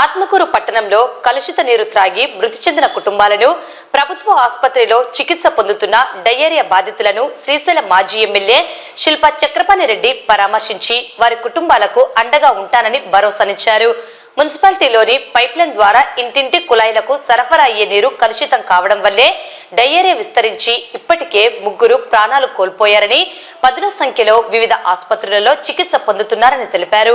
ఆత్మకూరు పట్టణంలో కలుషిత నీరు త్రాగి మృతి చెందిన కుటుంబాలను ప్రభుత్వ ఆసుపత్రిలో చికిత్స పొందుతున్న డయేరియా బాధితులను శ్రీశైలం మాజీ ఎమ్మెల్యే శిల్ప చక్రపాణి రెడ్డి పరామర్శించి వారి కుటుంబాలకు అండగా ఉంటానని భరోసానిచ్చారు. మున్సిపాలిటీలోని పైప్లైన్ ద్వారా ఇంటింటి కుళాయిలకు సరఫరా అయ్యే నీరు కలుషితం కావడం వల్లే డయేరియా విస్తరించి ఇప్పటికే ముగ్గురు ప్రాణాలు కోల్పోయారని పదుల సంఖ్యలో వివిధ ఆసుపత్రులలో చికిత్స పొందుతున్నారని తెలిపారు.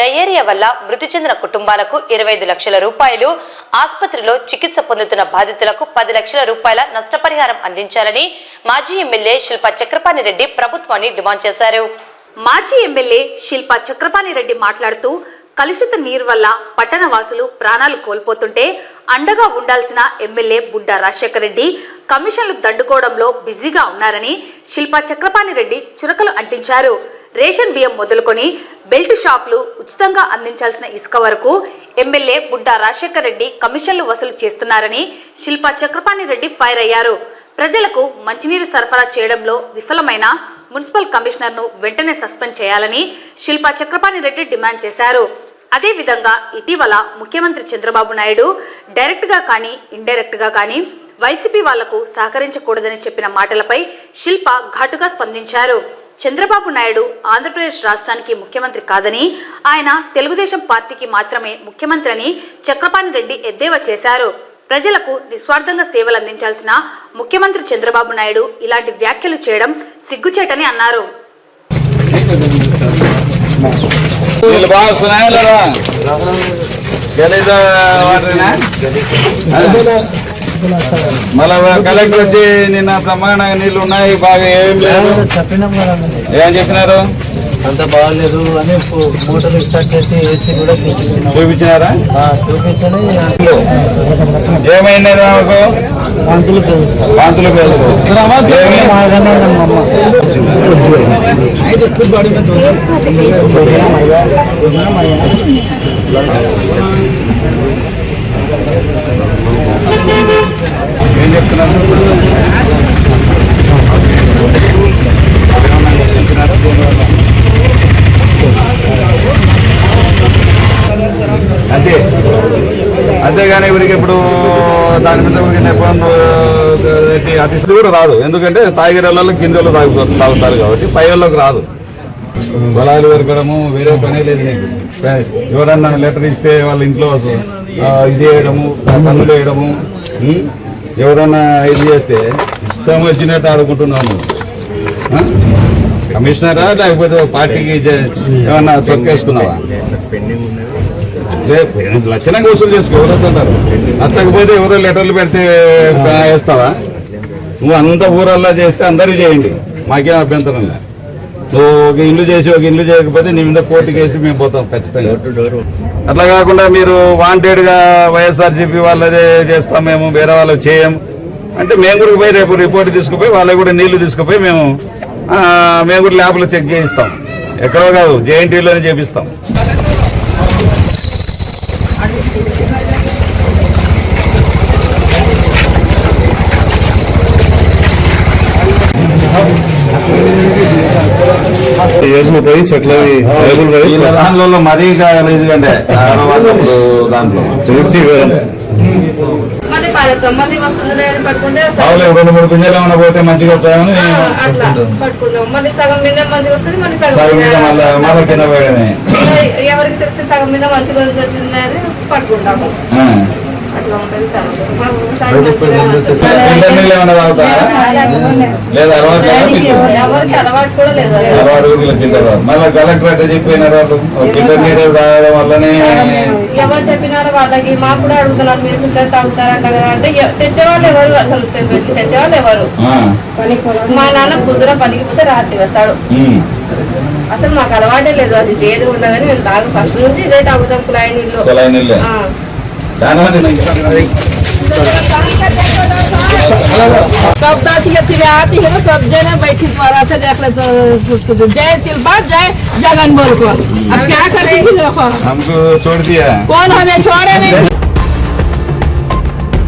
డయేరియా వల్ల మృతి చెందిన కుటుంబాలకు ఇరవై ఐదు లక్షల రూపాయలు ఆసుపత్రిలో చికిత్స పొందుతున్న బాధితులకు పది లక్షల రూపాయల నష్టపరిహారం అందించాలని మాజీ ఎమ్మెల్యే శిల్ప చక్రపాణి రెడ్డి ప్రభుత్వాన్ని డిమాండ్ చేశారు. మాజీ ఎమ్మెల్యే శిల్ప చక్రపాణి రెడ్డి మాట్లాడుతూ కలుషిత నీరు వల్ల పట్టణ వాసులు ప్రాణాలు కోల్పోతుంటే అండగా ఉండాల్సిన ఎమ్మెల్యే బుడ్డా రాజశేఖర రెడ్డి కమిషన్లు దండుకోవడంలో బిజీగా ఉన్నారని శిల్పా చక్రపాణి రెడ్డి చురకలు అంటించారు. రేషన్ బియ్యం మొదలుకొని బెల్ట్ షాపులు ఉచితంగా అందించాల్సిన ఇసుక వరకు ఎమ్మెల్యే బుడ్డా రాజశేఖర రెడ్డి కమిషన్లు వసూలు చేస్తున్నారని శిల్పా చక్రపాణి రెడ్డి ఫైర్ అయ్యారు. ప్రజలకు మంచినీరు సరఫరా చేయడంలో విఫలమైన మున్సిపల్ కమిషనర్ను వెంటనే సస్పెండ్ చేయాలని శిల్పా చక్రపాణి రెడ్డి డిమాండ్ చేశారు. అదేవిధంగా ఇటీవల ముఖ్యమంత్రి చంద్రబాబు నాయుడు డైరెక్ట్గా కానీ ఇండైరెక్ట్గా కానీ వైసీపీ వాళ్ళకు సహకరించకూడదని చెప్పిన మాటలపై శిల్ప ఘాటుగా స్పందించారు. చంద్రబాబు నాయుడు ఆంధ్రప్రదేశ్ రాష్ట్రానికి ముఖ్యమంత్రి కాదని ఆయన తెలుగుదేశం పార్టీకి మాత్రమే ముఖ్యమంత్రి అని చక్రపాణి రెడ్డి ఎద్దేవా చేశారు. ప్రజలకు నిస్వార్థంగా సేవలు అందించాల్సిన ముఖ్యమంత్రి చంద్రబాబు నాయుడు ఇలాంటి వ్యాఖ్యలు చేయడం సిగ్గుచేటని అన్నారు. మళ్ళా కలెక్టర్ వచ్చి నిన్న ప్రమాణంగా నీళ్ళు ఉన్నాయి బాగా ఏం లేదు. చెప్పినాం కదా మరి. ఏం చెప్పినారు? అంత బాగాలేదు అని మోటార్ స్టార్ట్ చేసి ఏసీ కూడా చూపించినాం. చూపించినారా? ఆ, చూపించని ఏమైంది నాకు పంతులు తెలుస్తారు వాంతులు పేరు అంతే. అంతేగాని ఇవరికి ఇప్పుడు దాని మీద ఊరికే నెపం, కూడా రాదు. ఎందుకంటే తాగిరేళ్ళలో కిందలో తాగు తాగుతారు కాబట్టి పై వాళ్ళకి రాదు. బలాలు పెరగడము వేరే పనే లేదు నీకు. ఎవరన్నా లెటర్ ఇస్తే వాళ్ళ ఇంట్లో ఇది చేయడము పన్నులు వేయడము ఎవరన్నా ఇది చేస్తే ఇష్టం వచ్చినట్టు ఆడుకుంటున్నావు నువ్వు ఆ? కమిషనరా లేకపోతే పార్టీకి ఏమన్నా చొక్కేసుకున్నావా రేపు లక్షణంగా వసూలు చేసుకో ఎవరు వస్తుంటారు నచ్చకపోతే ఎవరో లెటర్లు పెడితే వేస్తావా? నువ్వు అంత ఊరల్లా చేస్తే అందరూ చేయండి. మాకేం అభ్యంతరం లేదు. నువ్వు ఒక ఇల్లు చేసి ఒక ఇల్లు చేయకపోతే నీ మీద కోర్టుకి వేసి మేము పోతాం ఖచ్చితంగా. అట్లా కాకుండా మీరు వాంటెడ్గా వైఎస్ఆర్సీపీ వాళ్ళదే చేస్తాం మేము వేరే వాళ్ళకి చేయం. అంటే మేము కూడా పోయి రేపు రిపోర్ట్ తీసుకుపోయి వాళ్ళకి కూడా నీళ్ళు తీసుకుపోయి మేము మేము కూడా ల్యాబ్లో చెక్ చేయిస్తాం. ఎక్కడో కాదు జేఎన్టీలోనే చేపిస్తాం. పోయి చెట్ల దాంట్లో. మరీ ఇప్పుడు దాంట్లో రెండు మూడు పింజలు ఏమైనా పోతే మంచిగా వచ్చాయని సగం మీద మంచిగా వస్తుంది మళ్ళీ సగం మీద మళ్ళీ కింద పోయడమే. ఎవరికి తెలిసి సగం మీద మంచిగా వచ్చింది అని పట్టుకుంటాము. అట్లా ఉంటుంది సార్ అలవాటు? ఎవరికి కూడా లేదు అది. అలవాటు ఊరిలో ఫిల్టర్ మళ్ళీ కలెక్టర్ అంటే చెప్పినారు వాళ్ళు ఫిల్టర్ నీళ్ళు తాగడం వల్లనే ఎవరు చెప్పినారో వాళ్ళకి మాకు కూడా అడుగుతున్నారు మీరు ఫిల్టర్ తాగుతారంట కదా అంటే తెచ్చేవాళ్ళు ఎవరు అసలు తెచ్చేవాళ్ళు ఎవరు. మా నాన్న పొద్దున పనికి పోతే రాత్రి వస్తాడు. అసలు మాకు అలవాటే లేదు అది చేదు ఉండదని మేము తాగు ఫస్ట్ నుంచి ఇదే తాగుతాం కుళాయి నీళ్ళు आती है। सब जने बैठी द्वारा से देख ले तो जय जय जगन बोल को। अब क्या देखो। हमको छोड़ दिया कौन हमें छोड़े नहीं?